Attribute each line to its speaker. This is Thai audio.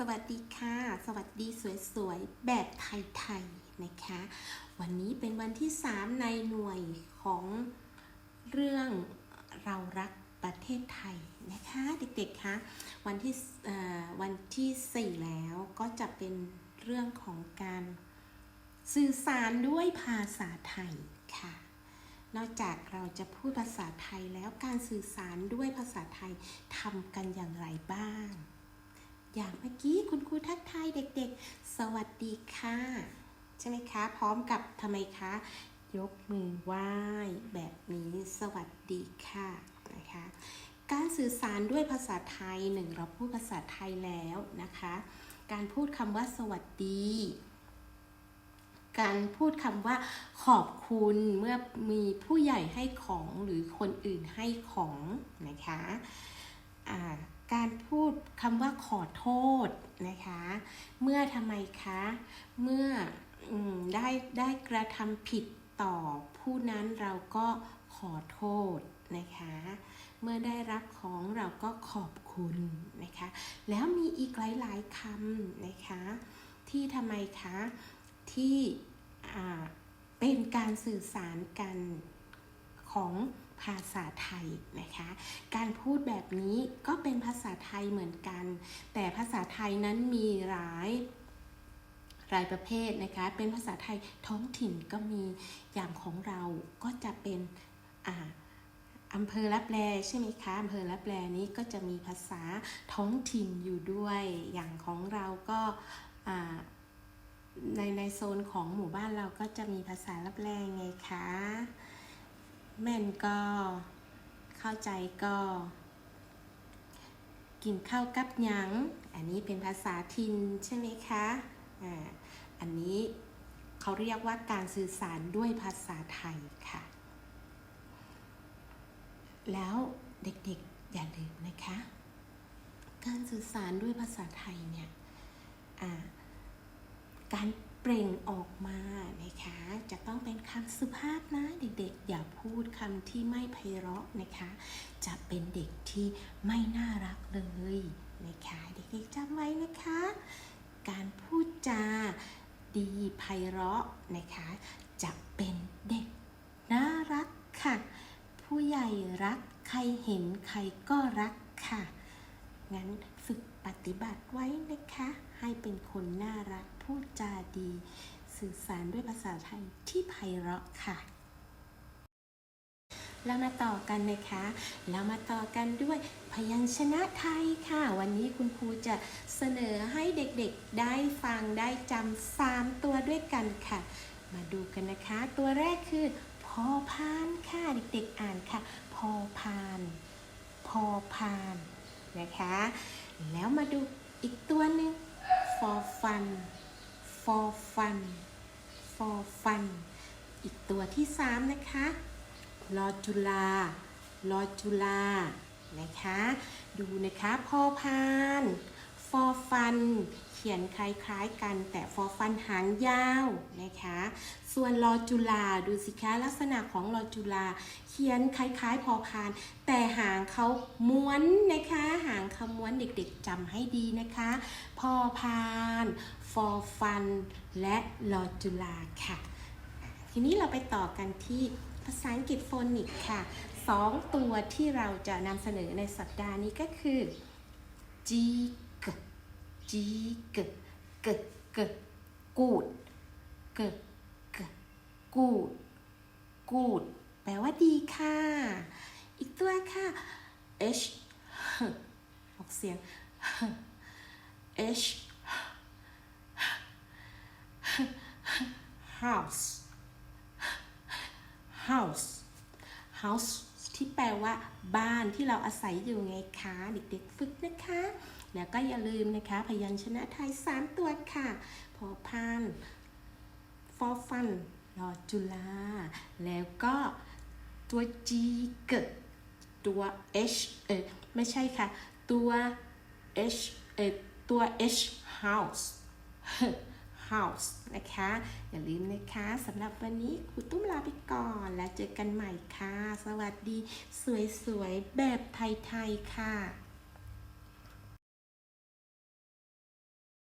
Speaker 1: สวัสดีค่ะ สวัสดีสวยๆ แบบไทยๆ นะคะ วันนี้เป็นวันที่ 3 ในหน่วยของเรื่องเรารักประเทศไทยนะคะเด็กๆคะวันที่วันที่ 4 แล้วก็จะเป็นเรื่องของการสื่อสารด้วยภาษาไทยค่ะนอกจากเราจะพูดภาษาไทยแล้วการสื่อสารด้วยภาษาไทยทำกันอย่างไรบ้าง อย่างเมื่อกี้คุณครูทักทายเด็กๆ สวัสดีค่ะ ใช่ไหมคะ พร้อมกับทำไมคะ ยกมือไหว้แบบนี้สวัสดีค่ะนะคะการสื่อสารด้วยภาษาไทยหนึ่งเราพูดภาษาไทยแล้วนะคะ การพูดคำว่าสวัสดี การพูดคำว่าขอบคุณเมื่อมีผู้ใหญ่ให้ของหรือคนอื่นให้ของนะคะ การพูดคำว่าขอโทษนะคะ เมื่อทำไมคะ เมื่ออได้ได้กระทำผิดต่อผู้นั้นเราก็ขอโทษนะคะ เมื่อได้รับของเราก็ขอบคุณนะคะ แล้วมีอีกหลาย ๆคำนะคะ ที่ทำไมคะ ที่เป็นการสื่อสารกันของ ภาษาไทยนะคะ การพูดแบบนี้ก็เป็นภาษาไทยเหมือนกัน แต่ภาษาไทยนั้นมีหลายหลายประเภทนะคะ เป็นภาษาไทยท้องถิ่นก็มีอย่างของเราก็จะเป็นอ่าอำเภอรับแลใช่ไหมคะอำเภอรับแลนี้ก็จะมีภาษาท้องถิ่นอยู่ด้วย อย่างของเราก็ในในโซนของหมู่บ้านเราก็จะมีภาษาลับแลไงคะ แม่นก็ เข้าใจก็ กินข้าวกับยัง อันนี้เป็นภาษาทินใช่ไหมคะอ่าอันนี้เขาเรียกว่าการสื่อสารด้วยภาษาไทยค่ะ แล้วเด็กๆอย่าลืมนะคะ การสื่อสารด้วยภาษาไทยเนี่ยการเปล่งออกมานะ เป็นคำสุภาพนะเด็กๆ อย่าพูดคำที่ไม่ไพเราะนะคะ จะเป็นเด็กที่ไม่น่ารักเลยนะคะเด็กๆจำไว้นะคะ การพูดจาดีไพเราะนะคะ จะเป็นเด็กน่ารักค่ะ ผู้ใหญ่รักใครเห็นใครก็รักค่ะ งั้นฝึกปฏิบัติไว้นะคะ ให้เป็นคนน่ารักพูดจาดี สื่อสารด้วยภาษาไทยที่ไพเราะค่ะแล้วมาต่อกันนะคะแล้วมาต่อกันด้วยพยัญชนะไทยค่ะ วันนี้คุณครูจะเสนอให้เด็กๆได้ฟังได้จำสามตัวด้วยกันค่ะ มาดูกันนะคะ ตัวแรกคือพอพานค่ะ เด็กๆอ่านค่ะ พอพานพอพานนะคะ แล้วมาดูอีกตัวหนึ่ง for fun for fun for fun อีกตัวที่สามนะคะลอจุลาลอจุลานะคะ ดูนะคะพอพาน for fun เขียนคล้ายๆกันแต่ for fun หางยาวนะคะ ส่วนลอจุลาดูสิคะลักษณะของลอจุลาเขียนคล้ายๆ พอพาน แต่หางเขาม้วนนะคะ หางเขาม้วนเด็กๆจำให้ดีนะคะ พอพาน for fun และลอจุลาค่ะ ทีนี้เราไปต่อกันที่ภาษาอังกฤษโฟนิกค่ะสองตัวที่เราจะนำเสนอในสัปดาห์นี้ก็คือ g g g g g g good g g good good แปลว่าดีค่ะ อีกตัวค่ะ h ออกเสียง h house house house ที่แปลว่าบ้านที่เราอาศัยอยู่ไงคะ เด็กๆ ฝึกนะคะ แล้วก็อย่าลืมนะคะ พยัญชนะไทย 3 ตัวค่ะพอพาน for fun รอจุฬาแล้วก็ตัว G เกิดตัว H เออไม่ใช่ค่ะ ตัว H เออตัว H house house นะคะ อย่าลืมนะคะสำหรับวันนี้ครูตุ้มลาไปก่อน แล้วเจอกันใหม่ค่ะ สวัสดี สวยๆ แบบไทย ๆ ค่ะ